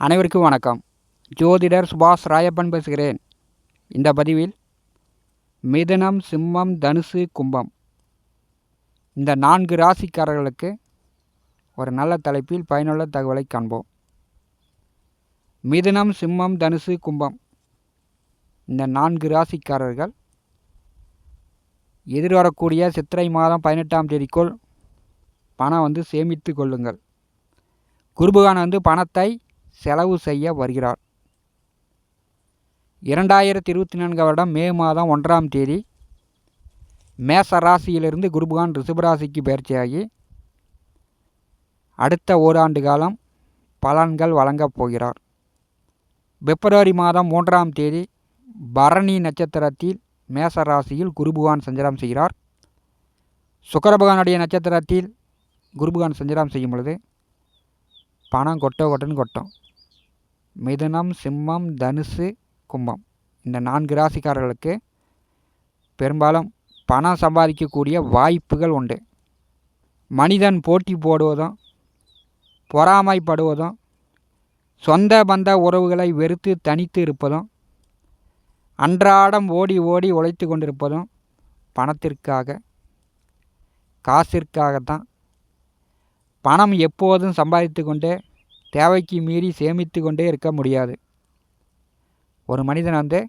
அனைவருக்கும் வணக்கம். ஜோதிடர் சுபாஷ் ராயப்பன் பேசுகிறேன். இந்த பதிவில் மிதுனம் சிம்மம் தனுசு கும்பம் இந்த நான்கு ராசிக்காரர்களுக்கு ஒரு நல்ல தலைப்பில் பயனுள்ள தகவலை காண்போம். மிதுனம் சிம்மம் தனுசு கும்பம் இந்த நான்கு ராசிக்காரர்கள் எதிர்வரக்கூடிய சித்திரை மாதம் பதினெட்டாம் தேதிக்குள் பணம் வந்து சேமித்து கொள்ளுங்கள். குருபகான் வந்து பணத்தை செலவு செய்ய வருகிறார். இரண்டாயிரத்தி இருபத்தி நான்கு வருடம் மே மாதம் ஒன்றாம் தேதி மேச ராசியிலிருந்து குருபகான் ரிஷபராசிக்கு பயிற்சியாகி அடுத்த ஓராண்டு காலம் பலன்கள் வழங்கப் போகிறார். பிப்ரவரி மாதம் மூன்றாம் தேதி பரணி நட்சத்திரத்தில் மேச ராசியில் குருபகான் சஞ்சரம் செய்கிறார். சுக்கரபகானுடைய நட்சத்திரத்தில் குருபகான் சஞ்சாரம் செய்யும் பொழுது பணம் கொட்ட கொட்டன்னு கொட்டும். மிதுனம் சிம்மம் தனுசு கும்பம். இந்த நான்கு ராசிக்காரர்களுக்கு பெரும்பாலும் பணம் சம்பாதிக்கக்கூடிய வாய்ப்புகள் உண்டு. மனிதன் போட்டி போடுவதும் பொறாமைப்படுவதும் சொந்த பந்த உறவுகளை வெறுத்து தனித்து இருப்பதும் அன்றாடம் ஓடி ஓடி உழைத்து கொண்டிருப்பதும் பணத்திற்காக காசிற்காகத்தான். பணம் எப்போதும் சம்பாதித்து கொண்டே தேவைக்கு மீறி சேமித்து கொண்டே இருக்க முடியாது. ஒரு மனிதன் வந்து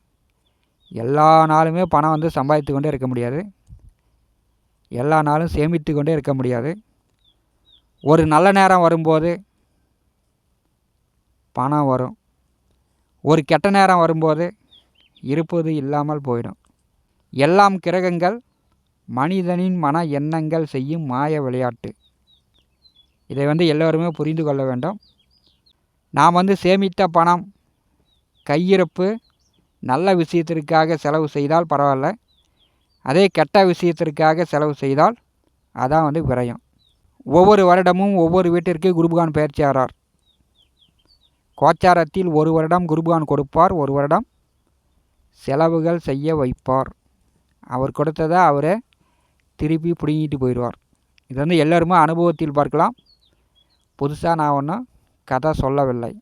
எல்லா நாளுமே பணம் வந்து சம்பாதித்து கொண்டே இருக்க முடியாது. எல்லா நாளும் சேமித்து கொண்டே இருக்க முடியாது. ஒரு நல்ல நேரம் வரும்போது பணம் வரும். ஒரு கெட்ட நேரம் வரும்போது இருப்பது இல்லாமல் போயிடும். எல்லாம் கிரகங்கள் மனிதனின் மன எண்ணங்கள் செய்யும் மாய விளையாட்டு. இதை வந்து எல்லோருமே புரிந்து கொள்ள வேண்டும். நாம் வந்து சேமித்த பணம் கையிருப்பு நல்ல விஷயத்திற்காக செலவு செய்தால் பரவாயில்ல. அதே கெட்ட விஷயத்திற்காக செலவு செய்தால் அதான் வந்து விரயம். ஒவ்வொரு வருடமும் ஒவ்வொரு வீட்டிற்கு குருபகான் பயிற்சியாரார். கோச்சாரத்தில் ஒரு வருடம் குருபகான் கொடுப்பார் ஒரு வருடம் செலவுகள் செய்ய வைப்பார். அவர் கொடுத்ததை அவரே திருப்பி பிடுங்கிட்டு போயிடுவார். இது வந்து எல்லோருமே அனுபவத்தில் பார்க்கலாம். புதுசாக நான் ஒன்றும் கதை சொல்லவில்லை.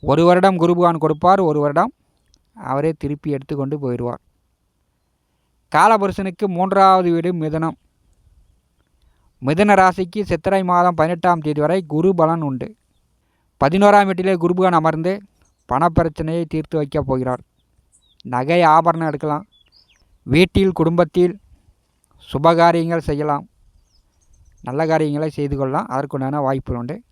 ஒரு வருடம் குருபகான் கொடுப்பார் ஒரு வருடம் அவரே திருப்பி எடுத்துக்கொண்டு போயிடுவார். காலபுருஷனுக்கு மூன்றாவது வீடு மிதனம். மிதன ராசிக்கு சித்திரை மாதம் பதினெட்டாம் தேதி வரை குரு பலன் உண்டு. பதினோராம் வீட்டிலே குருபகான் அமர்ந்து பணப்பிரச்சனையை தீர்த்து வைக்கப் போகிறார். நகை ஆபரணம் எடுக்கலாம். வீட்டில் குடும்பத்தில் சுபகாரியங்கள் செய்யலாம். நல்ல காரியங்களை செய்து கொள்ளலாம். அதற்குண்டான வாய்ப்புகள் உண்டு.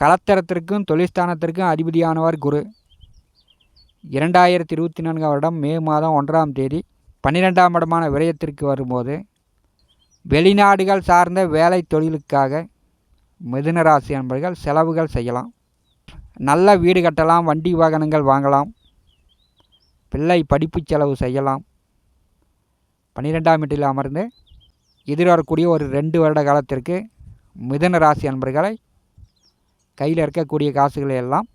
கலத்தரத்திற்கும் தொழிற்ஸ்தானத்திற்கும் அதிபதியானவர் குரு. இரண்டாயிரத்தி இருபத்தி நான்காம் வருடம் மே மாதம் ஒன்றாம் தேதி பன்னிரெண்டாம் இடமான விரயத்திற்கு வரும்போது வெளிநாடுகள் சார்ந்த வேலை தொழிலுக்காக மிதுன ராசி செலவுகள் செய்யலாம். நல்ல வீடு கட்டலாம் வண்டி வாகனங்கள் வாங்கலாம் பிள்ளை படிப்பு செலவு செய்யலாம். பன்னிரெண்டாம் வீட்டில் அமர்ந்து எதிர்வரக்கூடிய ஒரு ரெண்டு வருட காலத்திற்கு மிதன ராசி அன்பர்களை கையில் இருக்கக்கூடிய காசுகளை எல்லாம்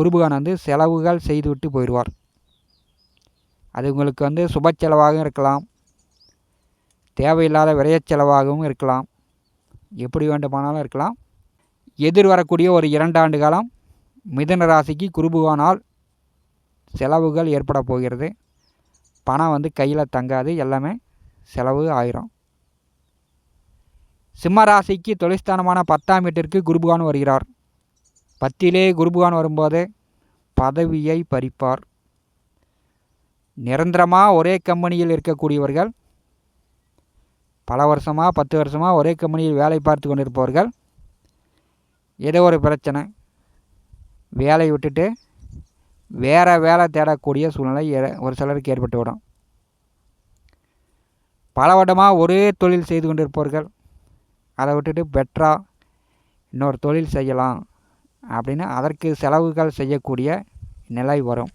குருபகான் வந்து செலவுகள் செய்துவிட்டு போயிடுவார். அது உங்களுக்கு வந்து சுப செலவாகவும் இருக்கலாம். தேவையில்லாத விரைய செலவாகவும் இருக்கலாம். எப்படி வேண்டுமானாலும் இருக்கலாம். எதிர் வரக்கூடிய ஒரு இரண்டாண்டு காலம் மிதன ராசிக்கு குருபகானால் செலவுகள் ஏற்பட போகிறது. பணம் வந்து கையில் தங்காது. எல்லாமே செலவு ஆயிரும். சிம்ம ராசிக்கு தொழிற்ஸ்தானமான பத்தாம் வீட்டிற்கு குருபகான் வருகிறார். பத்திலே குருபகான் வரும்போது பதவியை பறிப்பார். நிரந்தரமாக ஒரே கம்பெனியில் இருக்கக்கூடியவர்கள் பல வருஷமாக பத்து வருஷமாக ஒரே கம்பெனியில் வேலை பார்த்து கொண்டிருப்பவர்கள் ஏதோ ஒரு பிரச்சனை. வேலையை விட்டுட்டு வேறு வேலை தேடக்கூடிய சூழ்நிலை ஒரு சிலருக்கு ஏற்பட்டுவிடும் பல வருடமாக ஒரே தொழில் செய்து கொண்டிருப்பவர்கள் அதை விட்டுட்டு பெட்டராக இன்னொரு தொழில் செய்யலாம் அப்படின்னு அதற்கு செலவுகள் செய்யக்கூடிய நிலை வரும்.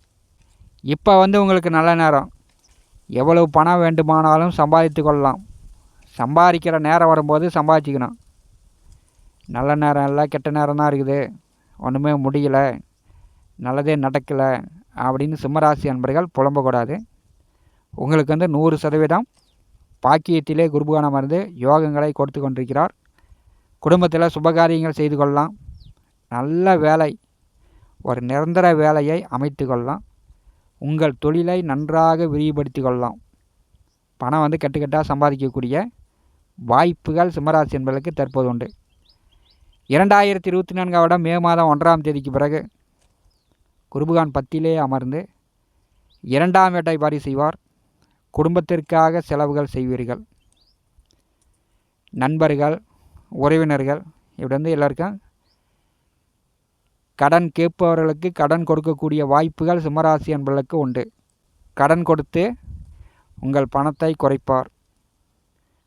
இப்போ வந்து உங்களுக்கு நல்ல நேரம். எவ்வளவு பணம் வேண்டுமானாலும் சம்பாதித்து கொள்ளலாம். சம்பாதிக்கிற நேரம் வரும்போது சம்பாதிச்சிக்கணும். நல்ல நேரம் இல்லை கெட்ட நேரம் தான் இருக்குது. ஒன்றுமே முடியலை. நல்லதே நடக்கலை அப்படின்னு சிம்மராசி அன்பர்கள் புலம்பக்கூடாது. உங்களுக்கு வந்து நூறு சதவீதம் பாக்கியத்திலே குருபகானம் அமர்ந்து யோகங்களை கொடுத்து கொண்டிருக்கிறார். குடும்பத்தில் சுபகாரியங்கள் செய்து கொள்ளலாம். நல்ல வேலை ஒரு நிரந்தர வேலையை அமைத்து கொள்ளலாம். உங்கள் தொழிலை நன்றாக விரிவுபடுத்தி கொள்ளலாம். பணம் வந்து கட்டுக்கட்டாக சம்பாதிக்கக்கூடிய வாய்ப்புகள் சிம்மராசி என்பதற்கு தற்போது உண்டு. இரண்டாயிரத்தி இருபத்தி நான்காம் வருடம் மே மாதம் ஒன்றாம் தேதிக்கு பிறகு குருபகான் பத்திலே அமர்ந்து இரண்டாம் வேட்டை பாரி செய்வார். குடும்பத்திற்காக செலவுகள் செய்வீர்கள். நண்பர்கள் உறவினர்கள் இப்படி வந்து எல்லாருக்கும் கடன் கேட்பவர்களுக்கு கடன் கொடுக்கக்கூடிய வாய்ப்புகள் சிம்மராசி என்பதற்கு உண்டு. கடன் கொடுத்து உங்கள் பணத்தை குறைப்பார்.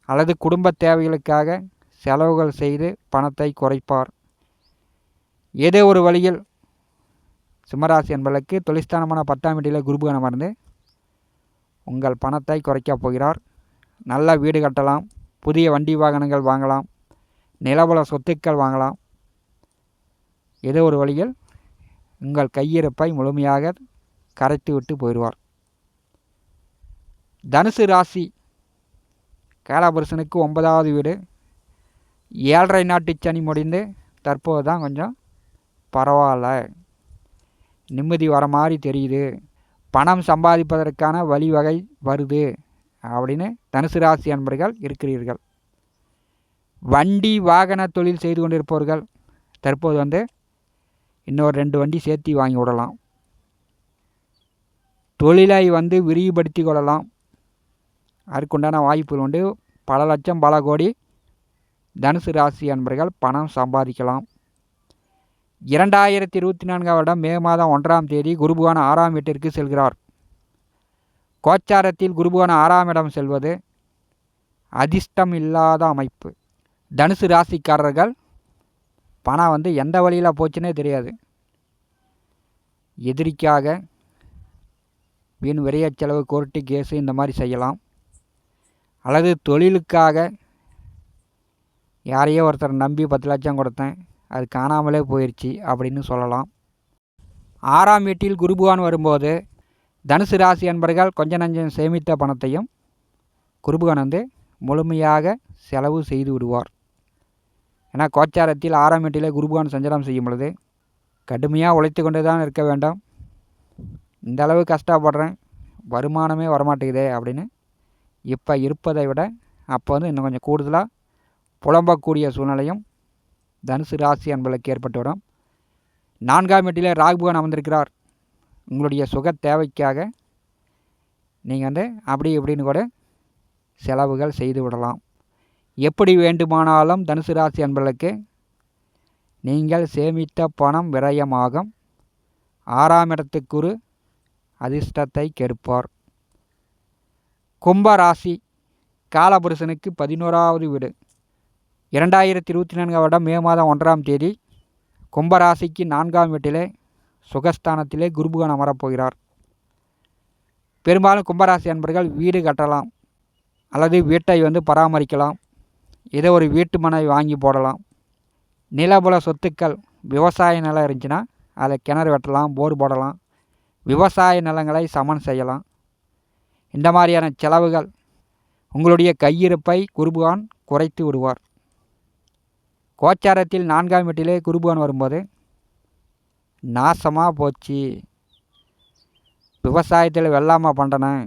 அல்லது குடும்ப தேவைகளுக்காக செலவுகள் செய்து பணத்தை குறைப்பார். ஏதோ ஒரு வழியில் சிம்மராசி என்பதற்கு தொழிற்ஸ்தானமான பத்தாம் வீட்டில் குருபுகணம் அமர்ந்து உங்கள் பணத்தை குறைக்கப் போகிறார். நல்ல வீடு கட்டலாம். புதிய வண்டி வாகனங்கள் வாங்கலாம். நிலவள சொத்துக்கள் வாங்கலாம். ஏதோ ஒரு வழியில் உங்கள் கையிருப்பை முழுமையாக கரைத்து விட்டு போயிடுவார். தனுசு ராசி. காலபுருஷனுக்கு ஒன்பதாவது வீடு. ஏழரை நாட்டு சனி முடிந்து தற்போது தான் கொஞ்சம் பரவாயில்ல. நிம்மதி வர மாதிரி தெரியுது. பணம் சம்பாதிப்பதற்கான வழிவகை வருது அப்படின்னு தனுசு ராசி அன்பர்கள் இருக்கிறீர்கள். வண்டி வாகன தொழில் செய்து கொண்டிருப்பவர்கள் தற்போது வந்து இன்னொரு ரெண்டு வண்டி சேர்த்து வாங்கி விடலாம். தொழிலை வந்து விரிவுபடுத்தி கொள்ளலாம். அதற்குண்டான வாய்ப்புகள் உண்டு. பல லட்சம் பல கோடி தனுசு ராசி அன்பர்கள் பணம் சம்பாதிக்கலாம். இரண்டாயிரத்தி இருபத்தி நான்காம் வருடம் மே மாதம் ஒன்றாம் தேதி குருபுகான ஆறாம் வீட்டிற்கு செல்கிறார். கோச்சாரத்தில் குருபுகான ஆறாம் இடம் செல்வது அதிர்ஷ்டம் இல்லாத அமைப்பு. தனுசு ராசிக்காரர்கள் பணம் வந்து எந்த வழியில் போச்சுன்னே தெரியாது. எதிரிக்காக வீண் விரைய செலவு கோர்ட்டு கேஸு இந்த மாதிரி செய்யலாம். அல்லது தொழிலுக்காக யாரையோ ஒருத்தர் நம்பி பத்து லட்சம் கொடுத்தேன். அது காணாமலே போயிடுச்சு அப்படின்னு சொல்லலாம். ஆறாம் வீட்டில் குருபுகான் வரும்போது தனுசு ராசி அன்பர்கள் கொஞ்ச நஞ்சம் சேமித்த பணத்தையும் குருபுகான் வந்து முழுமையாக செலவு செய்து விடுவார். ஏன்னா கோச்சாரத்தில் ஆறாம் வீட்டிலே குருபுகான் சஞ்சாரம் செய்யும் பொழுது கடுமையாக உழைத்து கொண்டு தான் இருக்க வேண்டும். இந்த அளவு கஷ்டப்படுறேன் வருமானமே வரமாட்டேங்குதே அப்படின்னு இப்போ இருப்பதை விட அப்போ வந்து இன்னும் கொஞ்சம் கூடுதலாக புலம்பக்கூடிய சூழ்நிலையும் தனுசு ராசி என்பளுக்கு ஏற்பட்டு வரும் நான்காம் வீட்டிலே ராகுபகன் அமர்ந்திருக்கிறார். உங்களுடைய சுக தேவைக்காக நீங்கள் வந்து அப்படி இப்படின்னு கூட செலவுகள் செய்து விடலாம். எப்படி வேண்டுமானாலும் தனுசு ராசி அன்பர்களுக்கு நீங்கள் சேமித்த பணம் விரயமாகும். ஆறாம் இடத்துக்குரு அதிர்ஷ்டத்தை கெடுப்பார். கும்பராசி காலபுருஷனுக்கு பதினோராவது வீடு. இரண்டாயிரத்தி இருபத்தி நான்காம் வருடம் மே மாதம் ஒன்றாம் தேதி கும்பராசிக்கு நான்காம் வீட்டிலே சுகஸ்தானத்திலே குருபுகன் அமரப்போகிறார். பெரும்பாலும் கும்பராசி அன்பர்கள் வீடு கட்டலாம் அல்லது வீட்டை வந்து பராமரிக்கலாம். ஏதோ ஒரு வீட்டு மனை வாங்கி போடலாம். நிலபுல சொத்துக்கள் விவசாய நிலம் இருந்துச்சுன்னா அதை கிணறு வெட்டலாம் போர் போடலாம். விவசாய நிலங்களை சமன் செய்யலாம். இந்த மாதிரியான செலவுகள் உங்களுடைய கையிருப்பை குருபுகான் குறைத்து விடுவார். கோச்சாரத்தில் நான்காம் வீட்டிலே குருபுகான் வரும்போது நாசமாக போச்சு. விவசாயத்தில் வெள்ளாமல் பண்ணுறேன்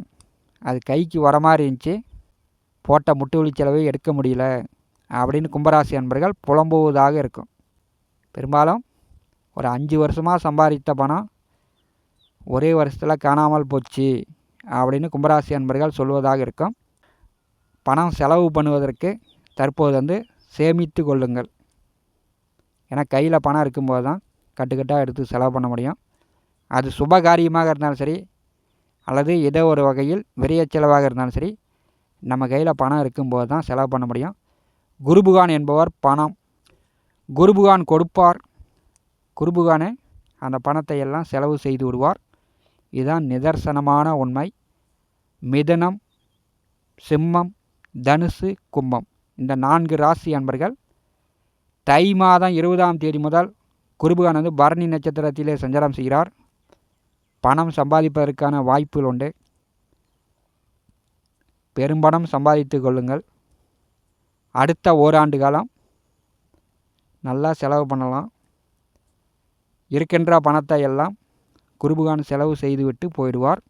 அது கைக்கு வர மாதிரி இருந்துச்சு. போட்ட முட்டு வலி செலவை எடுக்க முடியல அப்படின்னு கும்பராசி அன்பர்கள் புலம்புவதாக இருக்கும். பெரும்பாலும் ஒரு அஞ்சு வருஷமாக சம்பாதித்த பணம் ஒரே வருஷத்தில் காணாமல் போச்சு அப்படின்னு கும்பராசி அன்பர்கள் சொல்வதாக இருக்கும். பணம் செலவு பண்ணுவதற்கு தற்போது வந்து சேமித்து கொள்ளுங்கள். ஏன்னா கையில் பணம் இருக்கும்போது தான் கட்டுக்கட்டாக எடுத்து செலவு பண்ண முடியும். அது சுப காரியமாக இருந்தாலும் சரி அல்லது ஏதோ ஒரு வகையில் விரைய செலவாக இருந்தாலும் சரி நம்ம கையில் பணம் இருக்கும்போது தான் செலவு பண்ண முடியும். குருபுகான் என்பவர் பணம். குருபுகான் கொடுப்பார். குருபுகானே அந்த பணத்தை எல்லாம் செலவு செய்து விடுவார். இதுதான் நிதர்சனமான உண்மை. மிதனம் சிம்மம் தனுசு கும்பம். இந்த நான்கு ராசி அன்பர்கள் தை மாதம் இருபதாம் தேதி முதல் குருபகான் வந்து பரணி நட்சத்திரத்திலே சஞ்சாரம் செய்கிறார். பணம் சம்பாதிப்பதற்கான வாய்ப்புகள் உண்டு. பெரும்பணம் சம்பாதித்து கொள்ளுங்கள். அடுத்த ஓராண்டு காலம் நல்லா செலவு பண்ணலாம். இருக்கின்ற பணத்தை எல்லாம் குருபகான் செலவு செய்துவிட்டு போயிடுவார்.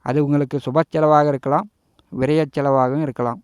அது உங்களுக்கு சுப செலவாக இருக்கலாம் விரைய செலவாகவும் இருக்கலாம்.